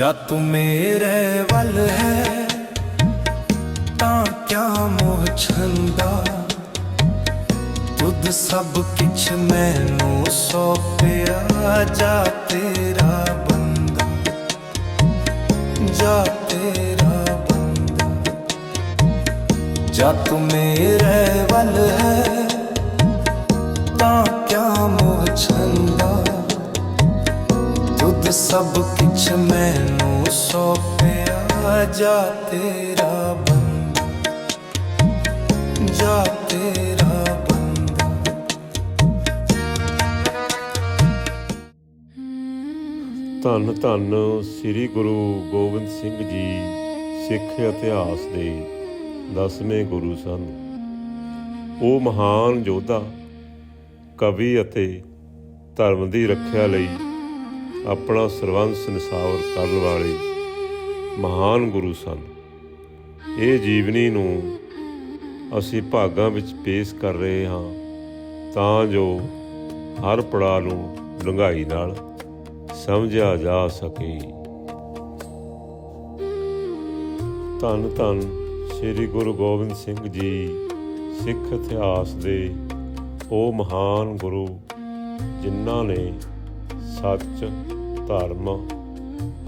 ਜਾ ਤੂੰ ਮੇਰੇ ਵੱਲ ਹੈ ਤਾਂ ਕਿਆ ਮੋਹ ਛੰਦਾ ਤੁਧ ਸਭ ਕਿਛ ਮੈਨੂੰ ਸੌਪਿਆ ਜਾ ਤੇਰਾ ਬੰਦਾ ਜਾ ਤੇਰਾ ਬੰਦਾ ਜਾ ਤੂੰ ਮੇਰੇ ਵੱਲ ਹੈ ਤਾਂ ਕਿਆ ਮੋਹ ਛੰਦਾ ਤੁਧ ਸਭ ਕਿਛ ਮੈਨੂੰ ਸੌਪਿਆ। ਜਾ ਤੇਰਾ ਬੰਦਾ। ਜਾ ਤੇਰਾ ਬੰਦਾ। ਧੰਨ ਧੰਨ ਸ੍ਰੀ ਗੁਰੂ ਗੋਬਿੰਦ ਸਿੰਘ ਜੀ ਸਿੱਖ ਇਤਿਹਾਸ ਦੇ ਦਸਵੇਂ ਗੁਰੂ ਸਨ। ਉਹ ਮਹਾਨ ਯੋਧਾ, ਕਵੀ ਅਤੇ ਧਰਮ ਦੀ ਰੱਖਿਆ ਲਈ ਆਪਣਾ ਸਰਵੰਸ ਨਿਸਾਵਰ ਕਰਨ ਵਾਲੇ ਮਹਾਨ ਗੁਰੂ ਸਨ। ਇਹ ਜੀਵਨੀ ਨੂੰ ਅਸੀਂ ਭਾਗਾਂ ਵਿੱਚ ਪੇਸ਼ ਕਰ ਰਹੇ ਹਾਂ ਤਾਂ ਜੋ ਹਰ ਪੜਾਅ ਨੂੰ ਡੂੰਘਾਈ ਨਾਲ ਸਮਝਿਆ ਜਾ ਸਕੇ। ਧੰਨ ਧੰਨ ਸ੍ਰੀ ਗੁਰੂ ਗੋਬਿੰਦ ਸਿੰਘ ਜੀ, ਸਿੱਖ ਇਤਿਹਾਸ ਦੇ ਉਹ ਮਹਾਨ ਗੁਰੂ ਜਿਨ੍ਹਾਂ ਨੇ ਸੱਚ, ਧਰਮ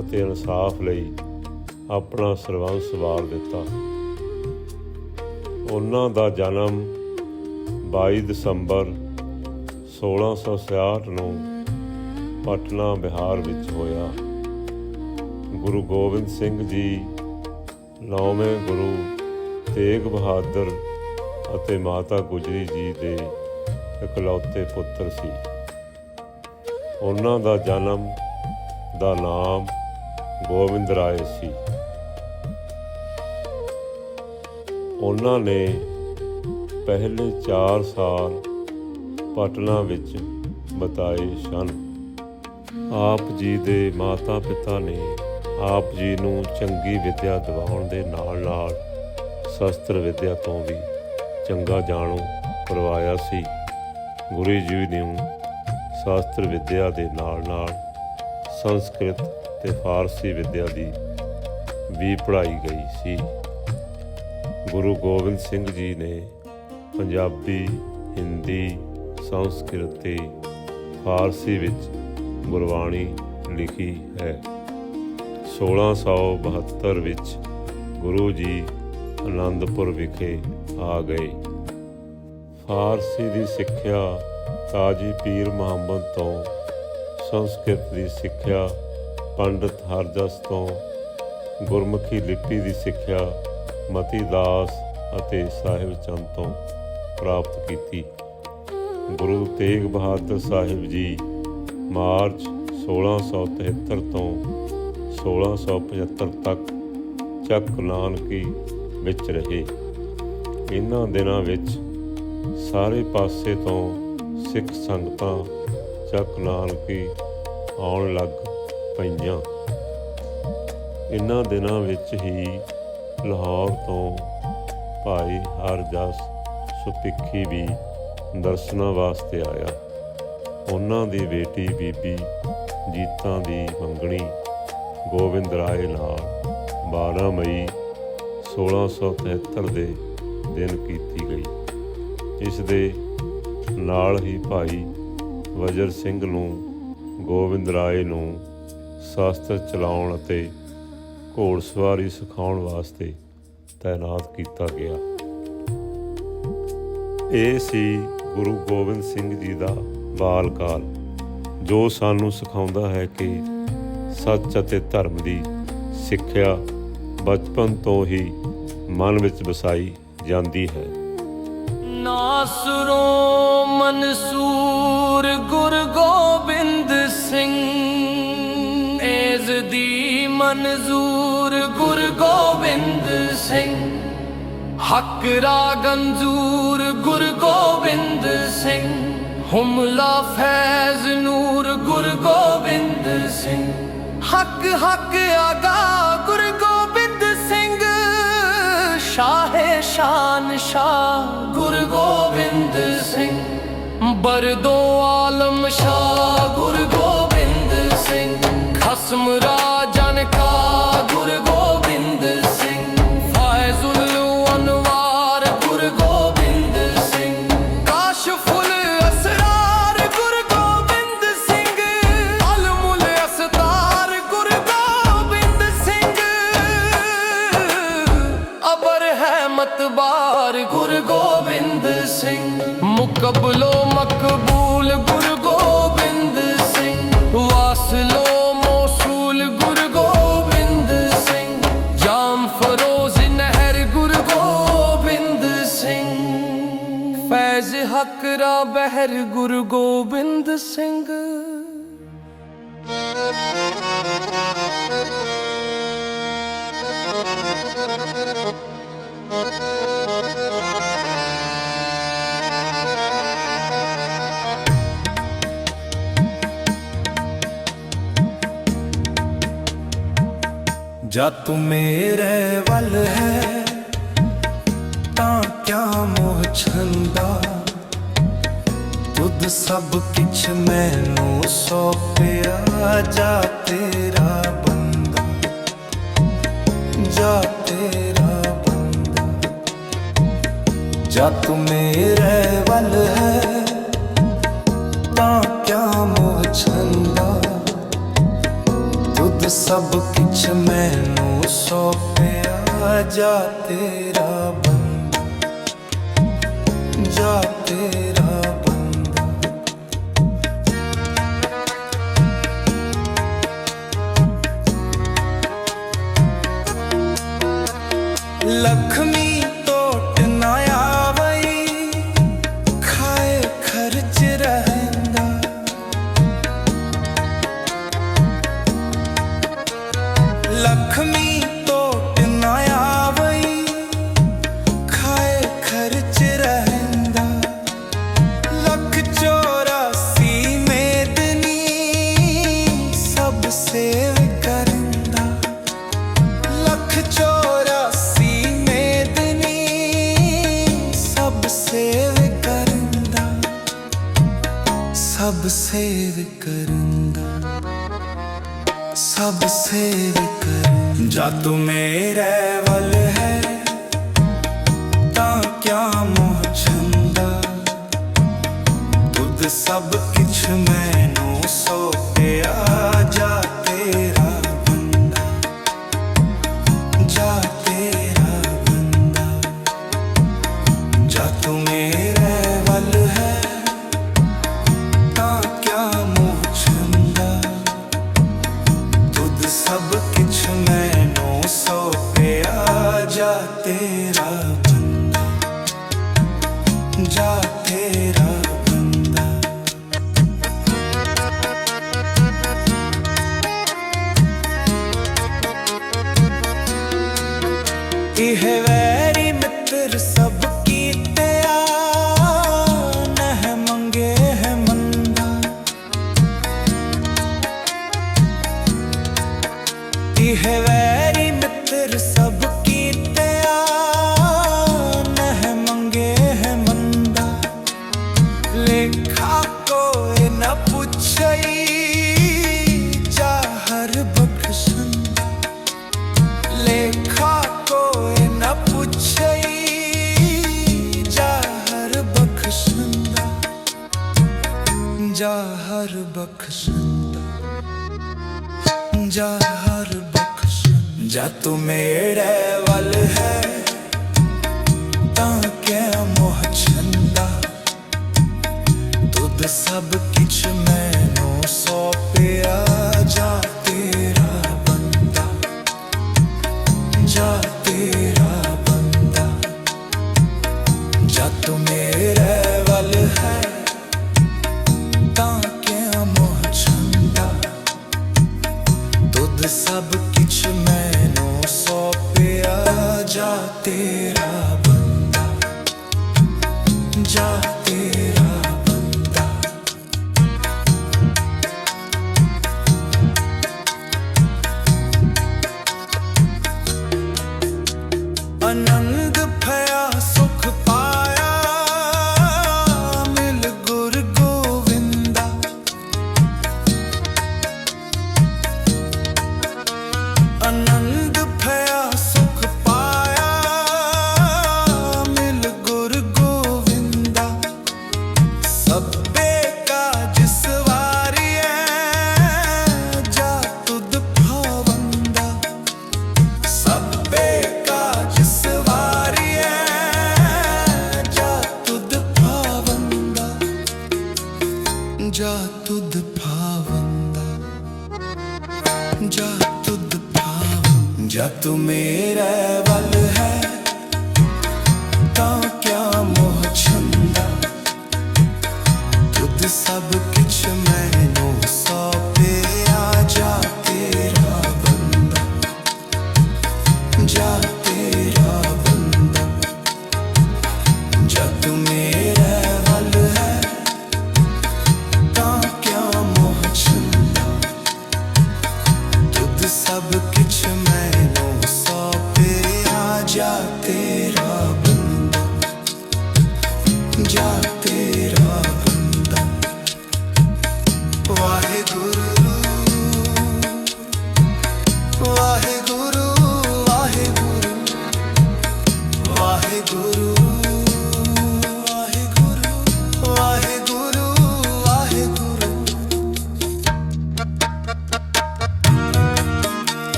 ਅਤੇ ਇਨਸਾਫ ਲਈ ਆਪਣਾ ਸਰਵੰਸ ਵਾਰ ਦਿੱਤਾ। ਉਹਨਾਂ ਦਾ ਜਨਮ 22 ਦਸੰਬਰ 1666 ਨੂੰ ਪਟਨਾ, ਬਿਹਾਰ ਵਿੱਚ ਹੋਇਆ। ਗੁਰੂ ਗੋਬਿੰਦ ਸਿੰਘ ਜੀ ਨੌਵੇਂ ਗੁਰੂ ਤੇਗ ਬਹਾਦਰ ਅਤੇ ਮਾਤਾ ਗੁਜਰੀ ਜੀ ਦੇ ਇਕਲੌਤੇ ਪੁੱਤਰ ਸੀ। ਉਹਨਾਂ ਦਾ ਜਨਮ ਦਾ ਨਾਮ ਗੋਬਿੰਦ ਰਾਏ ਸੀ। ਉਹਨਾਂ ਨੇ ਪਹਿਲੇ 4 ਸਾਲ ਪਟਨਾ ਵਿੱਚ ਬਤਾਏ ਸਨ। ਆਪ ਜੀ ਦੇ ਮਾਤਾ ਪਿਤਾ ਨੇ ਆਪ ਜੀ ਨੂੰ ਚੰਗੀ ਵਿੱਦਿਆ ਦਿਵਾਉਣ ਦੇ ਨਾਲ ਨਾਲ ਸ਼ਸਤਰ ਵਿੱਦਿਆ ਤੋਂ ਵੀ ਚੰਗਾ ਜਾਣੂ ਕਰਵਾਇਆ ਸੀ। ਗੁਰੂ ਜੀ ਨੂੰ ਸ਼ਾਸਤਰ ਵਿੱਦਿਆ ਦੇ ਨਾਲ ਨਾਲ ਸੰਸਕ੍ਰਿਤ ਤੇ ਫਾਰਸੀ ਵਿੱਦਿਆ ਦੀ ਵੀ ਪੜ੍ਹਾਈ ਗਈ ਸੀ। ਗੁਰੂ ਗੋਬਿੰਦ ਸਿੰਘ ਜੀ ਨੇ ਪੰਜਾਬੀ, ਹਿੰਦੀ, ਸੰਸਕ੍ਰਿਤ ਤੇ ਫਾਰਸੀ ਵਿੱਚ ਗੁਰਬਾਣੀ ਲਿਖੀ ਹੈ। 1672 ਵਿੱਚ ਗੁਰੂ ਜੀ ਆਨੰਦਪੁਰ ਵਿਖੇ ਆ ਗਏ। ਫਾਰਸੀ ਦੀ ਸਿੱਖਿਆ ਕਾਜੀ ਪੀਰ ਮੁਹੰਮਦ ਤੋਂ ਸੰਸਕ੍ਰਿਤ ਦੀ ਸਿੱਖਿਆ, ਪੰਡਤ ਹਰਜਸ ਤੋਂ ਗੁਰਮੁਖੀ ਲਿਪੀ ਦੀ ਸਿੱਖਿਆ, ਮਤੀ ਦਾਸ ਅਤੇ ਸਾਹਿਬ ਚੰਦ ਤੋਂ ਪ੍ਰਾਪਤ ਕੀਤੀ। ਗੁਰੂ ਤੇਗ ਬਹਾਦਰ ਸਾਹਿਬ ਜੀ ਮਾਰਚ 1673 ਤੋਂ 1675 ਤੱਕ ਚੱਕ ਨਾਨਕੀ ਵਿੱਚ ਰਹੇ। ਇਹਨਾਂ ਦਿਨਾਂ ਵਿੱਚ ਸਾਰੇ ਪਾਸੇ ਤੋਂ ਸਿੱਖ ਸੰਗਤਾਂ ਚੱਕ ਨਾਨਕੀ ਆਉਣ ਲੱਗ ਪਈਆਂ। ਇਹਨਾਂ ਦਿਨਾਂ ਵਿੱਚ ਹੀ ਲਾਹੌਰ ਤੋਂ ਭਾਈ ਹਰਜਸ ਸੁਪਿੱਖੀ ਵੀ ਦਰਸ਼ਨਾਂ ਵਾਸਤੇ ਆਇਆ। ਉਹਨਾਂ ਦੀ ਬੇਟੀ ਬੀਬੀ ਜੀਤਾਂ ਦੀ ਮੰਗਣੀ ਗੋਬਿੰਦ ਰਾਏ ਨਾਲ 12 ਮਈ 1673 ਦੇ ਦਿਨ ਕੀਤੀ ਗਈ। ਇਸ ਦੇ ਨਾਲ ਹੀ ਭਾਈ ਵਜਰ ਸਿੰਘ ਨੂੰ, ਗੋਬਿੰਦ ਰਾਏ ਨੂੰ ਸ਼ਾਸਤਰ ਚਲਾਉਣ ਅਤੇ ਘੋੜਸਵਾਰੀ ਸਿਖਾਉਣ ਵਾਸਤੇ ਤਾਇਨਾਤ ਕੀਤਾ ਗਿਆ। ਇਹ ਸੀ ਗੁਰੂ ਗੋਬਿੰਦ ਸਿੰਘ ਜੀ ਦਾ ਬਾਲ ਕਾਲ ਜੋ ਸਾਨੂੰ ਸਿਖਾਉਂਦਾ ਹੈ ਕਿ ਸੱਚ ਅਤੇ ਧਰਮ ਦੀ ਸਿੱਖਿਆ ਬਚਪਨ ਤੋਂ ਹੀ ਮਨ ਵਿੱਚ ਵਸਾਈ ਜਾਂਦੀ ਹੈ। ਨਾਸਰੋਂ ਮਨਸੂਰ ਗੁਰ ਗੋਬਿੰਦ ਸਿੰਘ। ਏਜ਼ ਦੀ ਮਨਜ਼ੂਰ ਗੁਰ ਗੋਬਿੰਦ ਸਿੰਘ। ਹੱਕ ਰਾ ਗੰਜੂਰ ਗੁਰ ਗੋਬਿੰਦ ਸਿੰਘ। ਹੁਮਲਾ ਫੈਜ਼ ਨੂਰ ਗੁਰ ਗੋਬਿੰਦ ਸਿੰਘ। ਹੱਕ ਹੱਕ ਆਗਾ ਗੁਰ ਗੋਬਿੰਦ ਸਿੰਘ। ਸ਼ਾਹੇ ਸ਼ਾਨ ਸ਼ਾਹ ਗੋਬਿੰਦ ਸਿੰਘ ਬਰਦੋ ਆਲਮ ਸ਼ਾਹ ਗੁਰ ਕਬਲੋ ਮਕਬੂਲ ਗੁਰੂ ਗੋਬਿੰਦ ਸਿੰਘ। ਵਾਸਲੋ ਮੌਸੂਲ ਗੁਰੂ ਗੋਬਿੰਦ ਸਿੰਘ। ਜਾਮ ਫਰੋਜ਼ ਨਹਿਰ ਗੁਰੂ ਗੋਬਿੰਦ ਸਿੰਘ। ਫੈਜ਼ ਹਕ ਰਾ ਬਹਿਰ ਗੁਰੂ ਗੋਬਿੰਦ ਸਿੰਘ। ਜਾ ਤੂੰ ਮੇਰੇ ਵੱਲ ਹੈ, ਤਾਂ ਕਿਆ ਮੋਹ ਛੰਦਾ? ਤੁਧ ਸਭ ਕਿਛ ਮੈਨੂੰ ਸੌਪਿਆ, ਜਾ ਤੇਰਾ ਬੰਦਾ, ਜਾ ਤੇਰਾ ਬੰਦਾ। ਜਾ ਤੂੰ ਮੇਰੇ ਵੱਲ ਹੈ, ਤਾਂ ਕਿਆ ਮੋਹ ਛੰਦਾ? ਤੁਧ ਸਭ ਕਿਛ ਮੈਨੂੰ ਸੌਪਿਆ। ਜਾ ਤੇਰਾ ਬੰਦਾ ਜਾ ਤੇਰਾ ਲਖਮੀ ਟੋਟ ਨਾ ਆਵਈ ਖਾਏ ਖਰਚ ਰਹਿੰਦਾ ਲੱਖ ਚੌਰਾਸੀ ਮੇਦਨੀ ਸਭ ਸੇਵ ਕਰਦਾ ਲੱਖ ਚੌਰਾਸੀ ਮੇਦਨੀ ਸਭ ਸੇਵ ਕਰਦਾ ਸਭ ਸੇਵ ਕਰਦਾ ਸਭ ਸੇਵ ਕਰ ਜਾ ਤੂੰ ਮੇਰੇ ਵੱਲ ਹੈ, ਤਾਂ ਕਿਆ ਮੋਹ ਛੰਦਾ? ਤੁਧ ਸਭ ਕਿਛ ਮੈਨੂੰ ਜਾ ਹਰ ਬਖਸ਼। ਜਾ ਤੂੰ ਮੇਰੇ ਵੱਲ ਹੈ, ਤਾਂ ਕਿਆ ਮੋਹ ਛੰਦਾ? ਤੁਧ ਸਭ ਕਿਛ ਮੈਨੂੰ ਸੌਪਿਆ, ਜਾ ਤੇਰਾ ਬੰਦਾ। ਜਾ ਤੇਰਾ ਬੰਦਾ। ਜਾ ਤੂੰ ਮੇਰੇ ਵੱਲ ਹੈ। anang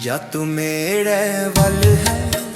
ਜਾਂ ਤੂੰ ਮੇਰੇ ਵੱਲ ਹੈ।